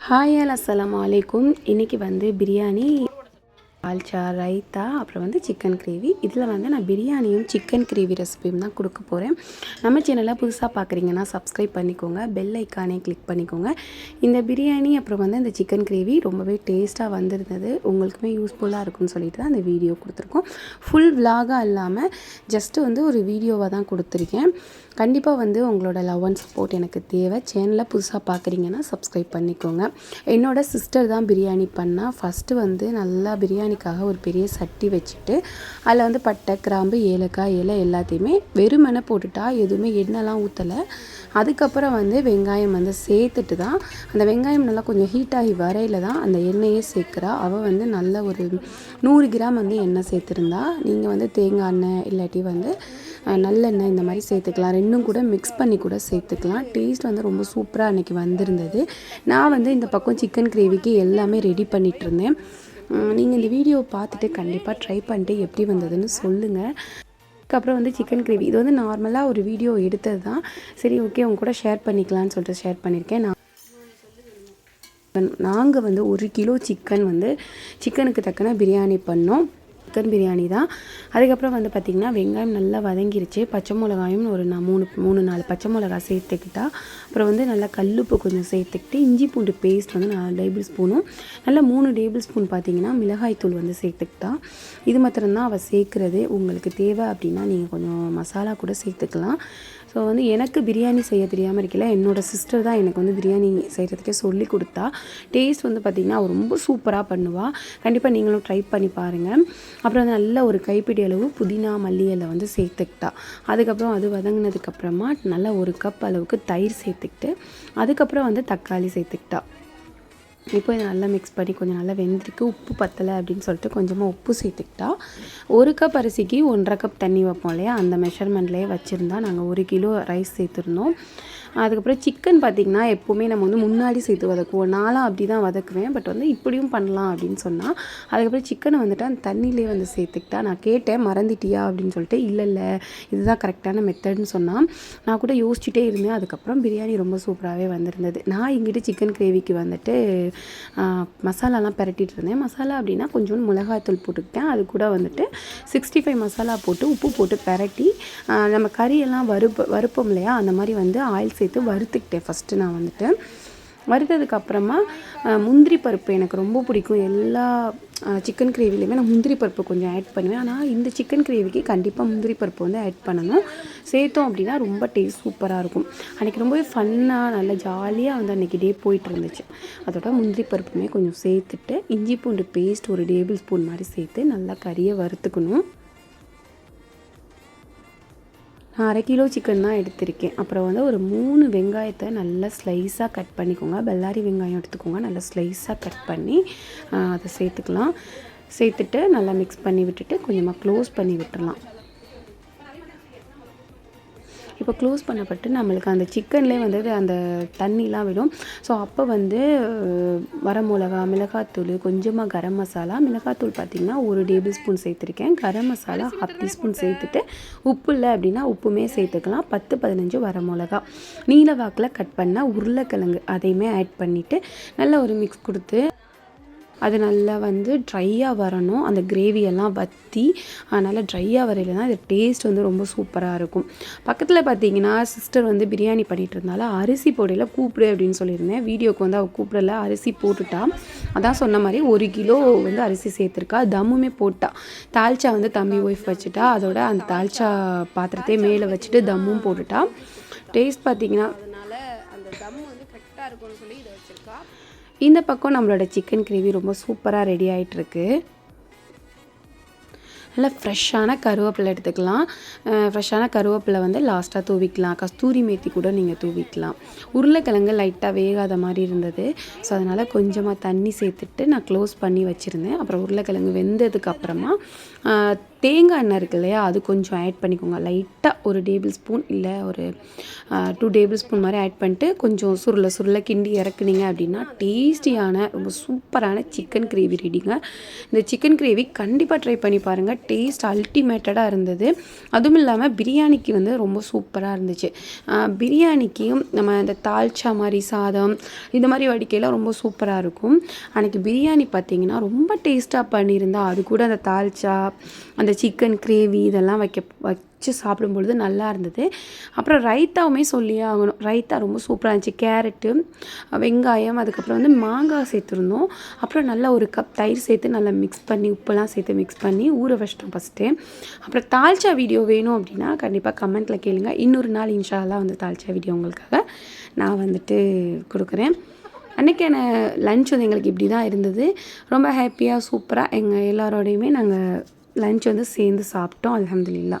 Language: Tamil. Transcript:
ஹாய் அல் அஸ்ஸலாமு அலைக்கும் இன்றைக்கி வந்து பிரியாணி ஆல்ச்சா ரைத்தா அப்புறம் வந்து சிக்கன் கிரேவி இதில் வந்து நான் பிரியாணியும் சிக்கன் கிரேவி ரெசிபியும் தான் கொடுக்க போகிறேன் நம்ம சேனலை புதுசாக பார்க்குறீங்கன்னா சப்ஸ்கிரைப் பண்ணிக்கோங்க. பெல் ஐக்கானே கிளிக் பண்ணிக்கோங்க. இந்த பிரியாணி அப்புறம் வந்து இந்த சிக்கன் கிரேவி ரொம்பவே டேஸ்ட்டாக வந்திருந்தது. உங்களுக்குமே யூஸ்ஃபுல்லாக இருக்கும்னு சொல்லிட்டு தான் அந்த வீடியோ கொடுத்துருக்கோம். ஃபுல் விலாகாக இல்லாமல் ஜஸ்ட்டு வந்து ஒரு வீடியோவாக தான் கொடுத்துருக்கேன். கண்டிப்பாக வந்து உங்களோட லவ் அண்ட் சப்போர்ட் எனக்கு தேவை. சேனலை புதுசாக பார்க்குறீங்கன்னா சப்ஸ்கிரைப் பண்ணிக்கோங்க. என்னோட சிஸ்டர் தான் பிரியாணி பண்ணால் ஃபஸ்ட்டு வந்து நல்லா பிரியாணி பிரியாணிக்காக ஒரு பெரிய சட்டி வச்சுட்டு அதில் வந்து பட்டை கிராம்பு ஏலக்காய் இலை எல்லாத்தையுமே வெறுமனை போட்டுட்டா எதுவுமே எண்ணெய்லாம் ஊற்றலை அதுக்கப்புறம் வந்து வெங்காயம் வந்து சேர்த்துட்டு தான் அந்த வெங்காயம் நல்லா கொஞ்சம் ஹீட் ஆகி வரையில் தான் அந்த எண்ணெயே சேர்க்குறா. அவள் வந்து நல்ல ஒரு நூறு கிராம் வந்து எண்ணெய் சேர்த்துருந்தா. நீங்கள் வந்து தேங்காய் எண்ணெய் இல்லாட்டி வந்து நல்லெண்ணெய் இந்த மாதிரி சேர்த்துக்கலாம். ரெண்டும் கூட மிக்ஸ் பண்ணி கூட சேர்த்துக்கலாம். டேஸ்ட் வந்து ரொம்ப சூப்பராக அன்றைக்கி வந்திருந்தது. நான் வந்து இந்த பக்கம் சிக்கன் கிரேவிக்கு எல்லாமே ரெடி பண்ணிகிட்ருந்தேன் இருந்தேன். நீங்கள் இந்த வீடியோ பார்த்துட்டு கண்டிப்பாக ட்ரை பண்ணிட்டு எப்படி வந்ததுன்னு சொல்லுங்கள் அதுக்கப்புறம் வந்து சிக்கன் கிரேவி இது வந்து நார்மலாக ஒரு வீடியோ எடுத்தது தான். சரி ஓகே உங்க கூட ஷேர் பண்ணிக்கலாம்னு சொல்லிட்டு ஷேர் பண்ணியிருக்கேன் நான் நாங்கள் வந்து ஒரு கிலோ சிக்கன் வந்து சிக்கனுக்கு தக்கன பிரியாணி பண்ணோம். சிக்கன் பிரியாணி தான். அதுக்கப்புறம் வந்து பார்த்திங்கன்னா வெங்காயம் நல்லா வதங்கிருச்சு. பச்சை மிளகாயும் ஒரு நான் மூணு மூணு நாலு பச்சை மிளகாய் சேர்த்துக்கிட்டா அப்புறம் வந்து நல்லா கல்லுப்பு கொஞ்சம் சேர்த்துக்கிட்டு இஞ்சி பூண்டு பேஸ்ட் வந்து நாலு டேபிள் ஸ்பூனும் நல்லா மூணு டேபிள் ஸ்பூன் பார்த்தீங்கன்னா மிளகாய்த்தூள் வந்து சேர்த்துக்கிட்டா இது மாத்திரம்தான் அவள் சேர்க்குறது. உங்களுக்கு தேவை அப்படின்னா நீங்கள் கொஞ்சம் மசாலா கூட சேர்த்துக்கலாம். ஸோ வந்து எனக்கு பிரியாணி செய்ய தெரியாமல் இருக்கல. என்னோட சிஸ்டர் தான் எனக்கு வந்து பிரியாணி செய்கிறதுக்கே சொல்லி கொடுத்தா. டேஸ்ட் வந்து பார்த்திங்கன்னா ரொம்ப சூப்பராக பண்ணுவாள் கண்டிப்பாக நீங்களும் ட்ரை பண்ணி பாருங்கள் அப்புறம் வந்து நல்ல ஒரு கைப்பிடி அளவு புதினா மல்லி இலை வந்து சேர்த்துக்கிட்டா. அதுக்கப்புறம் அது வதங்கினதுக்கப்புறமா நல்லா ஒரு கப் அளவுக்கு தயிர் சேர்த்துக்கிட்டு அதுக்கப்புறம் வந்து தக்காளி சேர்த்துக்கிட்டா. இப்போ இதை நல்லா மிக்ஸ் பண்ணி கொஞ்சம் நல்லா வெந்திருக்கு உப்பு பத்தலை அப்படின்னு சொல்லிட்டு கொஞ்சமாக உப்பு சேர்த்துக்கிட்டா ஒரு கப் அரிசிக்கு ஒன்றரை கப் தண்ணி வைப்போம் இல்லையா? அந்த மெஷர்மெண்ட்லேயே வச்சுருந்தா நாங்கள் ஒரு கிலோ ரைஸ் சேர்த்துருந்தோம். அதுக்கப்புறம் சிக்கன் பார்த்திங்கன்னா எப்போவுமே நம்ம வந்து முன்னாடி சேர்த்து வதக்குவோம். நானும் அப்படி தான் வதக்குவேன். பட் வந்து இப்படியும் பண்ணலாம் அப்படின்னு சொன்னால் அதுக்கப்புறம் சிக்கனை வந்துட்டு அந்த தண்ணியிலே வந்து சேர்த்துக்கிட்டா நான் கேட்டேன் மறந்துட்டியா? அப்படின்னு சொல்லிட்டு இல்லை இல்லை இதுதான் கரெக்டான மெத்தட்னு சொன்னால் நான் கூட யோசிச்சுட்டே இருந்தேன். அதுக்கப்புறம் பிரியாணி ரொம்ப சூப்பராகவே வந்திருந்தது. நான் இங்கிட்டு சிக்கன் கிரேவிக்கு வந்துட்டு மசாலாலாம் பிரட்டிட்டு இருந்தேன். மசாலா அப்படின்னா கொஞ்சோண்டு மிளகாத்தூள் போட்டுக்கிட்டேன். அது கூட வந்துட்டு சிக்ஸ்டி ஃபைவ் மசாலா போட்டு உப்பு போட்டு பிரட்டி நம்ம கறியெல்லாம் வறுப்ப வறுப்போம் இல்லையா? அந்த மாதிரி வந்து ஆயில் சேர்த்து வறுத்துக்கிட்டேன் ஃபஸ்ட்டு நான் வந்துட்டு. வறுத்ததுக்கப்புறமா முந்திரி பருப்பு எனக்கு ரொம்ப பிடிக்கும். எல்லா சிக்கன் கிரேவிலையுமே நான் முந்திரி பருப்பு கொஞ்சம் ஆட் பண்ணுவேன். ஆனால் இந்த சிக்கன் கிரேவிக்கு கண்டிப்பாக முந்திரி பருப்பு வந்து ஆட் பண்ணணும். சேர்த்தோம் அப்படின்னா ரொம்ப டேஸ்ட் சூப்பராக இருக்கும். அன்றைக்கி ரொம்பவே ஃபன்னாக நல்லா ஜாலியாக வந்து அன்றைக்கி டே போயிட்டு இருந்துச்சு. அதோட முந்திரி பருப்புமே கொஞ்சம் சேர்த்துட்டு இஞ்சி பூண்டு பேஸ்ட் ஒரு டேபிள் ஸ்பூன் மாதிரி சேர்த்து நல்லா கறியை வறுத்துக்கணும். நான் அரை கிலோ சிக்கன் தான் எடுத்திருக்கேன். அப்புறம் வந்து ஒரு மூணு வெங்காயத்தை நல்லா ஸ்லைஸாக கட் பண்ணிக்கோங்க. பெல்லாரி வெங்காயம் எடுத்துக்கோங்க. நல்லா ஸ்லைஸாக கட் பண்ணி அதை சேர்த்துக்கலாம். சேர்த்துட்டு நல்லா மிக்ஸ் பண்ணி விட்டுட்டு கொஞ்சமாக க்ளோஸ் பண்ணி விட்டுடலாம் இப்போ க்ளோஸ் பண்ணப்பட்டு நம்மளுக்கு அந்த சிக்கன்லேயே வந்து அந்த தண்ணிலாம் விடும். ஸோ அப்போ வந்து வரமிளகா மிளகாத்தூள் கொஞ்சமாக கரம் மசாலா மிளகாத்தூள் பார்த்திங்கன்னா ஒரு டேபிள் ஸ்பூன் சேர்த்துருக்கேன். கரம் மசாலா ஹாஃப் டீஸ்பூன் சேர்த்துட்டு உப்பு இல்லை அப்படின்னா உப்புமே சேர்த்துக்கலாம். பத்து பதினஞ்சு வரமிளகா. நீல வாக்கில் கட் பண்ணால் உருளைக்கிழங்கு அதையுமே ஆட் பண்ணிவிட்டு நல்லா ஒரு மிக்ஸ் கொடுத்து அது நல்லா வந்து ட்ரையாக வரணும். அந்த கிரேவியெல்லாம் வற்றி அதனால் ட்ரையாக வரையில் தான் இது டேஸ்ட் வந்து ரொம்ப சூப்பராக இருக்கும். பக்கத்தில் பார்த்தீங்கன்னா சிஸ்டர் வந்து பிரியாணி பண்ணிகிட்டு இருந்தால அரிசி பொடியில் கூப்பிடு அப்படின்னு சொல்லியிருந்தேன். வீடியோக்கு வந்து அவள் கூப்பிடல அரிசி போட்டுட்டா. அதான் சொன்ன மாதிரி ஒரு கிலோ வந்து அரிசி சேர்த்துருக்கா தம்முமே போட்டா. தால்ச்சா வந்து தம்பி ஒய்ஃப் வச்சுட்டா அதோட அந்த தால்ச்சா பாத்திரத்தையே மேலே வச்சுட்டு தம்மும் போட்டுட்டா. டேஸ்ட் பார்த்தீங்கன்னா அதனால் அந்த தம் வந்து கரெக்டாக இருக்கும்னு சொல்லி இந்த பக்கம் நம்மளோட சிக்கன் கிரேவி ரொம்ப சூப்பராக ரெடி ஆகிட்டுருக்கு நல்லா ஃப்ரெஷ்ஷான கருவேப்பிலை எடுத்துக்கலாம். ஃப்ரெஷ்ஷான கருவேப்பிலை வந்து லாஸ்ட்டாக தூவிக்கலாம். கஸ்தூரி மேத்தி கூட நீங்கள் தூவிக்கலாம். உருளைக்கிழங்கு லைட்டாக வேகாத மாதிரி இருந்தது. ஸோ அதனால் கொஞ்சமாக தண்ணி சேர்த்துட்டு நான் க்ளோஸ் பண்ணி வச்சுருந்தேன். அப்புறம் உருளைக்கிழங்கு வெந்ததுக்கு அப்புறமா தேங்காய் எண்ணெய் இருக்கு இல்லையா அது கொஞ்சம் ஆட் பண்ணிக்கோங்க. லைட்டாக ஒரு டேபிள் ஸ்பூன் இல்லை ஒரு டூ டேபிள் ஸ்பூன் மாதிரி ஆட் பண்ணிட்டு கொஞ்சம் சுருளை சுருளை கிண்டி இறக்குனீங்க அப்படின்னா டேஸ்டியான ரொம்ப சூப்பரான சிக்கன் கிரேவி ரெடிங்க இந்த சிக்கன் கிரேவி கண்டிப்பாக ட்ரை பண்ணி பாருங்கள் டேஸ்ட் அல்டிமேட்டடாக இருந்தது. அதுவும் இல்லாமல் பிரியாணிக்கு வந்து ரொம்ப சூப்பராக இருந்துச்சு. பிரியாணிக்கும் பிரியாணிக்கு நம்ம இந்த தால்ச்சா மாதிரி சாதம் இந்த மாதிரி வடிக்கையில் ரொம்ப சூப்பராக இருக்கும். அன்றைக்கி பிரியாணி பார்த்தீங்கன்னா ரொம்ப டேஸ்ட்டாக பண்ணியிருந்தா அது கூட அந்த தால்ச்சா அந்த சிக்கன் கிரேவி இதெல்லாம் வைக்க வச்சு சாப்பிடும் பொழுது நல்லா இருந்தது. அப்புறம் ரைத்தாவுமே சொல்லியே ஆகணும். ரைத்தா ரொம்ப சூப்பராக இருந்துச்சு. கேரட்டு வெங்காயம் அதுக்கப்புறம் வந்து மாங்காய் சேர்த்துருந்தோம். அப்புறம் நல்லா ஒரு கப் தயிர் சேர்த்து நல்லா மிக்ஸ் பண்ணி உப்பெல்லாம் சேர்த்து மிக்ஸ் பண்ணி ஊற வச்சிட்டோம் ஃபஸ்ட்டு அப்புறம் தால்ச்சா வீடியோ வேணும் அப்படின்னா கண்டிப்பாக கமெண்ட்டில் கேளுங்க. இன்னொரு நாள் இன்ஷாலாம் வந்து தால்ச்சா வீடியோ உங்களுக்காக நான் வந்துட்டு கொடுக்குறேன். அன்றைக்கான லஞ்ச் வந்து எங்களுக்கு இப்படி தான் இருந்தது. ரொம்ப ஹாப்பியாக சூப்பராக எங்கள் எல்லாரோடையுமே நாங்கள் லன்ச் வந்து சேர்ந்து சாப்பிட்டோம் அலமதுல்லா